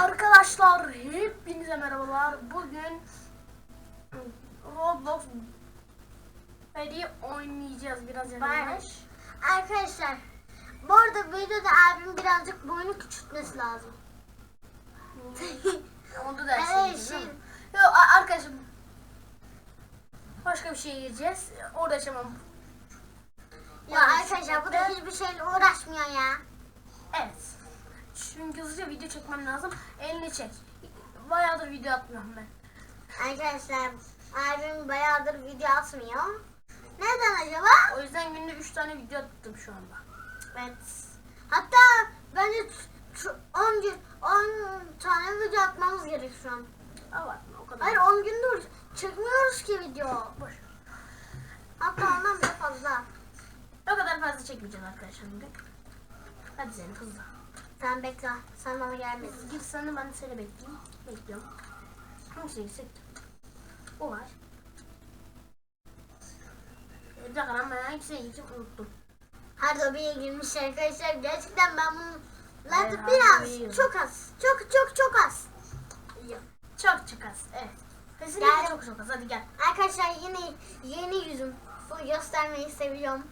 Arkadaşlar hepinize merhabalar. Bugün Roblox Freddy oynayacağız biraz yavaş. Arkadaşlar bu arada videoda abim birazcık boynu küçültmesi lazım. Onu da Evet, şey. şey- Yok a- arkadaşlar başka bir şeye gireceğiz. Orada yaşamam. ya arkadaşlar bu da hiçbir şeyle uğraşmıyor ya. Evet. Çünkü hızlıca video çekmem lazım. Elini çek. Bayağıdır video atmıyorum ben. Arkadaşlar abim bayağıdır video atmıyor. Neden acaba? O yüzden günde 3 tane video attım şu anda. Evet. Hatta bence şu 10 gün 10 tane video atmamız gerek şu an. Abartma o kadar. Hayır 10 gündür çekmiyoruz ki video. Boş. Hatta ondan bile fazla. O kadar fazla çekmeyeceğiz arkadaşlar bugün. Hadi Zeynep hızlı. Sen bekle. Sen bana gelmesin. Git de ben seni bekleyeyim. Bekliyorum. Hangisi yüksek? Bu var. Bir dakika ben hangisine gideceğim unuttum. Her lobiye girmiş arkadaşlar. Gerçekten ben bunları Evet, biraz harbi. çok az. Çok çok çok az. Çok çok az. Evet. Kesinlikle Gel. çok çok az. Hadi gel. Arkadaşlar yeni yeni yüzüm. Bu göstermeyi seviyorum.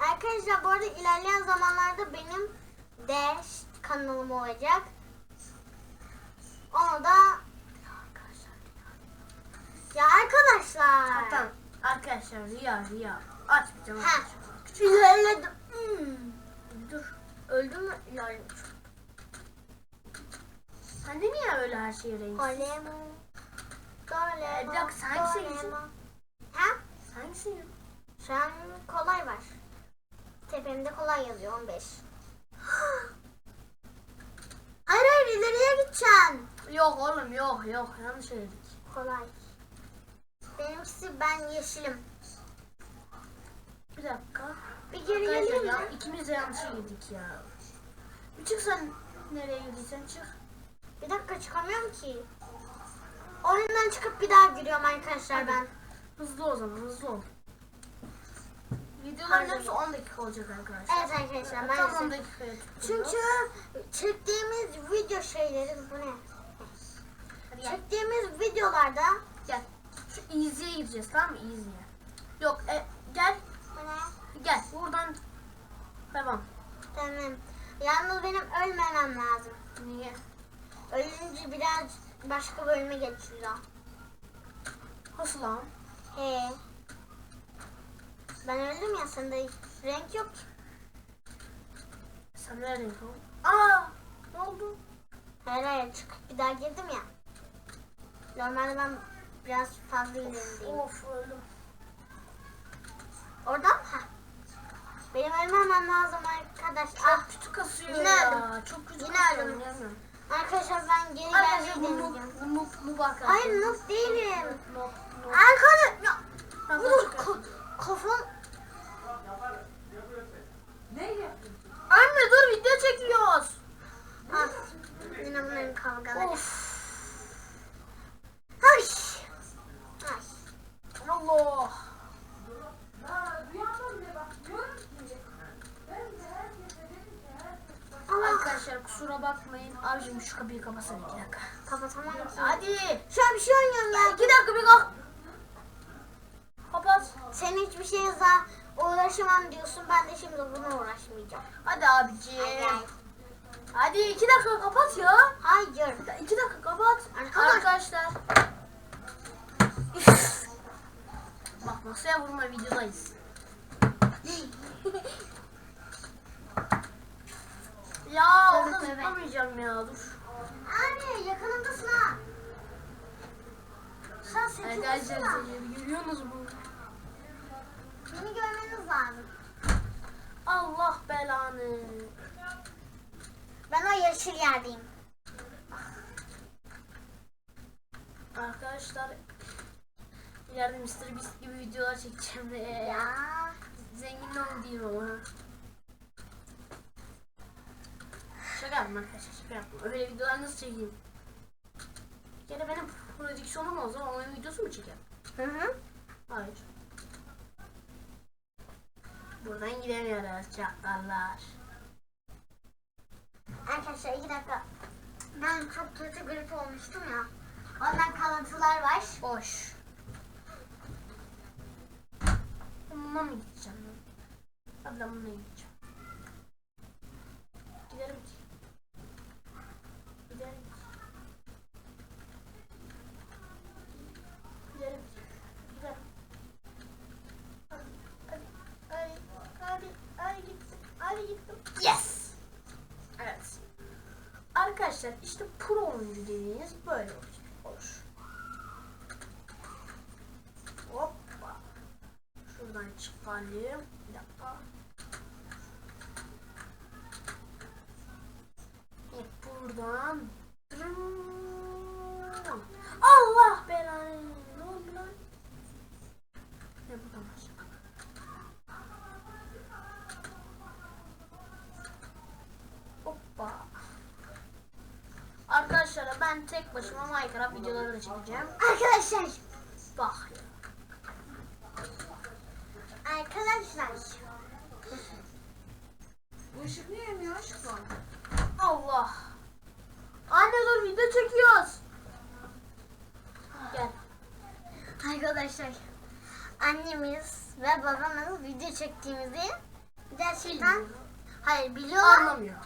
Arkadaşlar bu arada ilerleyen zamanlarda benim de kanalım olacak. Onu da ya arkadaşlar. Hatta arkadaşlar Rüya Rüya. Açmayacağım. Ha. İlerledim. Hmm. Dur. Öldü mü? İlerlemiş. Sen de niye öyle her şeye renk? Kolemo. Ee, bir dakika, sen yüzün? Ha? Hangisi? Şu an kolay var. Tepemde kolay yazıyor 15. hayır hayır ileriye gideceksin. Yok oğlum yok yok. Yanlış söyledik. Kolay. Benimkisi ben yeşilim. Bir dakika. Bir geri Arkadaşlar geleyim ya mi? ikimiz de yanlış girdik ya. Bir çık sen nereye girdiysen çık. Bir dakika çıkamıyorum ki. Oyundan çıkıp bir daha giriyorum arkadaşlar ben. Hızlı o zaman hızlı ol. Videoların hepsi 10 dakika olacak arkadaşlar. Evet arkadaşlar Tam 10 maalesef. dakikaya. Çünkü çektiğimiz video şeyleri bu ne? Hadi gel. Çektiğimiz videolarda gel. Şu easy'ye gireceğiz tamam mı? Easy'ye. Yok e, gel bu ne? gel buradan devam. Tamam. Yalnız benim ölmemem lazım. Niye? Ölünce biraz başka bölüme geçiyor. Nasıl lan? He. Ben öldüm ya sende renk yok ki. Sen nereden kaldın? Aa! Ne oldu? Hayır hayır çıkıp bir daha girdim ya. Normalde ben biraz fazla ilerindeyim. Of öldüm. Oradan mı? Ha. Benim ölmemem lazım arkadaş. Çok Ah. kötü kasıyor Yine ya. öldüm. Çok kötü Yine kasıyor. öldüm. Arkadaşlar ben geri gelmeyi deneyeceğim. noob, noob arkadaşlar. Hayır noob değilim. Noob, noob. Arkadaş ya. Ben Dur kafam. Anne dur video çekiyoruz. Ah. Yine bunların kavgaları. Of. Ay. Ay. Allah. Arkadaşlar kusura bakmayın. Abicim şu kapıyı kapatsana iki dakika. Kapatamam ki. Hadi. Şu an bir şey oynuyorum ya. İki dakika bir kalk. Kapat. Sen hiçbir şeye za- uğraşamam diyorsun. Ben de şimdi buna uğraşmayacağım. Hadi abicim. Ay, ay. Hadi iki dakika kapat ya. Hayır. İki dakika kapat. Arkadaş- Arkadaşlar. Bak masaya vurma videodayız. ya orada tövbe. zıplamayacağım ya dur. Anne yakınımdasın ha. Sen sekiz Arkadaşlar yaşında. görüyorsunuz mu? Beni görmeniz lazım. Allah belanı. Ben o yeşil yerdeyim. Arkadaşlar ileride Mr. Beast gibi videolar çekeceğim ve Ya. zengin ol diyeyim ama. Şaka yaptım arkadaşlar şaka yaptım. Öyle videolar nasıl çekeyim? Gene benim prodüksiyonum o zaman oyun videosu mu çekerim? Hı hı. Hayır. Buradan gidemiyoruz çakallar. Arkadaşlar iki dakika. Ben çok kötü grip olmuştum ya. Ondan kalıntılar var. Boş. Mama mı gideceğim? Ablamla gideceğim. arkadaşlar işte pro oyuncu dediğiniz böyle olur. Hoppa. Şuradan çıkarayım. Bir dakika. Evet, buradan ben tek başıma Minecraft videoları da çekeceğim. Arkadaşlar. Bak ya. Arkadaşlar. Bu ışık niye yanıyor aşkım? Allah. Anne dur video çekiyoruz. Gel. Arkadaşlar. Annemiz ve babamız video çektiğimizi gerçekten hayır biliyorlar. Anlamıyor.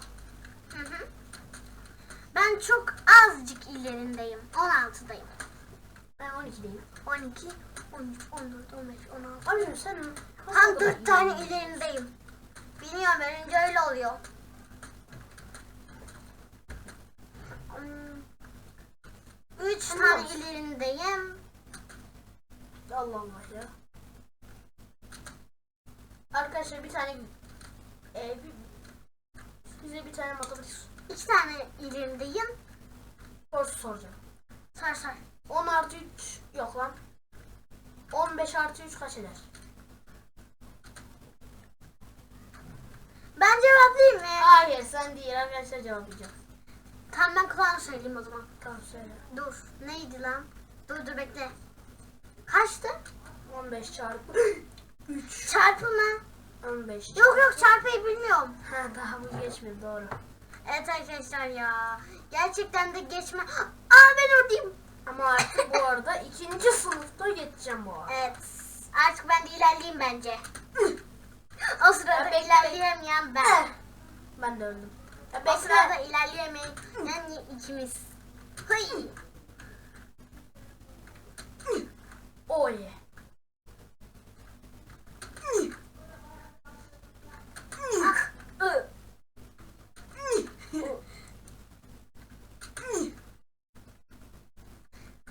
Hı hı. Ben çok azıcık ilerindeyim. 16'dayım. Ben 12'deyim. 12, 13, 14, 15, 16. Abicim sen Tam 4 tane ilerindeyim. Bilmiyorum önce öyle oluyor. Hmm, Üç tane ilerindeyim. Allah Allah ya. Arkadaşlar bir tane e, bir, size bir tane matematik İki tane ilerindeyim. sorusu soracağım. Sar sar. 10 artı 3 yok lan. 15 artı 3 kaç eder? Ben cevaplayayım mı? Hayır sen değil arkadaşlar cevaplayacak. Tamam ben kulağını söyleyeyim o zaman. Tamam söyle. Dur. Neydi lan? Dur dur bekle. Kaçtı? 15 çarpı 3. Çarpı mı? 15 çarpı. Yok yok çarpıyı bilmiyorum. Ha daha bu geçmedi doğru. Evet arkadaşlar ya. Gerçekten de geçme. Aa ben oradayım. Ama artık bu arada ikinci sınıfta geçeceğim bu arada. Evet. Artık ben de ilerleyeyim bence. o sırada bekle. ilerleyemeyen ben. Ben de öldüm. Ya O sırada ilerleyemeyen yani ikimiz. Hıy. Oy. Ah. Ü.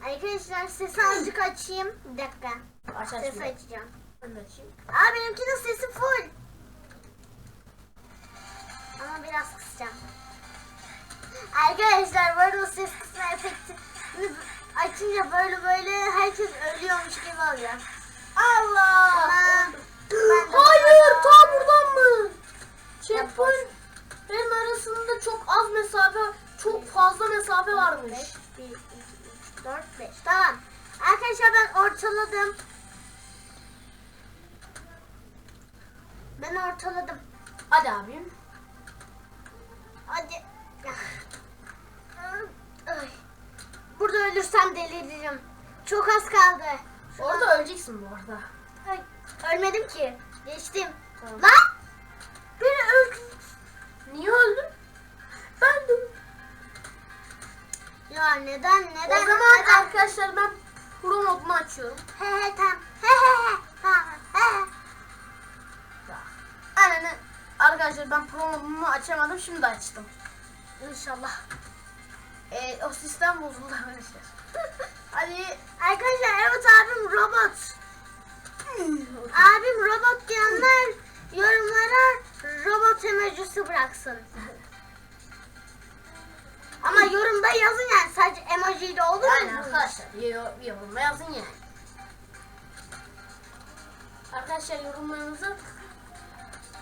Arkadaşlar sesi azıcık açayım. Bir dakika. Aç aç. Sesi açacağım. Ben açayım. Aa benimki de sesi full. Ama biraz kısacağım. Arkadaşlar bu arada ses kısma efekti açınca böyle böyle herkes ölüyormuş gibi oluyor. Allah. De- Hayır ta buradan mı? boş. Checkpoint'lerin arasında çok az mesafe, çok fazla mesafe varmış. 1, 2, 3, 4, 5. Tamam. Arkadaşlar ben ortaladım. Ben ortaladım. Hadi abim. Hadi. Burada ölürsem deliririm. Çok az kaldı. Şu an- Orada öleceksin bu arada. Ölmedim ki. Geçtim. Tamam. Lan! Beni öldü. Niye öldün? Ben de. Ya neden neden? o zaman neden? arkadaşlar ben pro modunu açıyorum. He he tamam. He he he. Ha, he. Aynen. Arkadaşlar ben pro modunu açamadım şimdi açtım. İnşallah. Ee, o sistem bozuldu arkadaşlar. Hadi. Arkadaşlar evet abim robot. Abim robot diyenler yorumlara robot emojisi bıraksın. Yorumda yazın yani sadece emojiyle olur mu? Aynen arkadaşlar yo- yorumla yazın yani. Arkadaşlar yorumlarınızı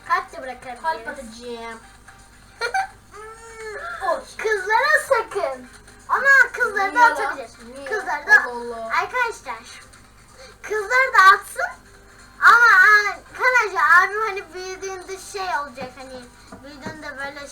Kaçta bırakabiliriz? kalp atacağım. Oy. Kızlara sakın. Ama kızları da Niye lan? atabilir. Niye? Da Allah Allah. arkadaşlar. Kızlar da atsın. Ama arkadaşlar abim hani büyüdüğünde şey olacak hani büyüdüğünde böyle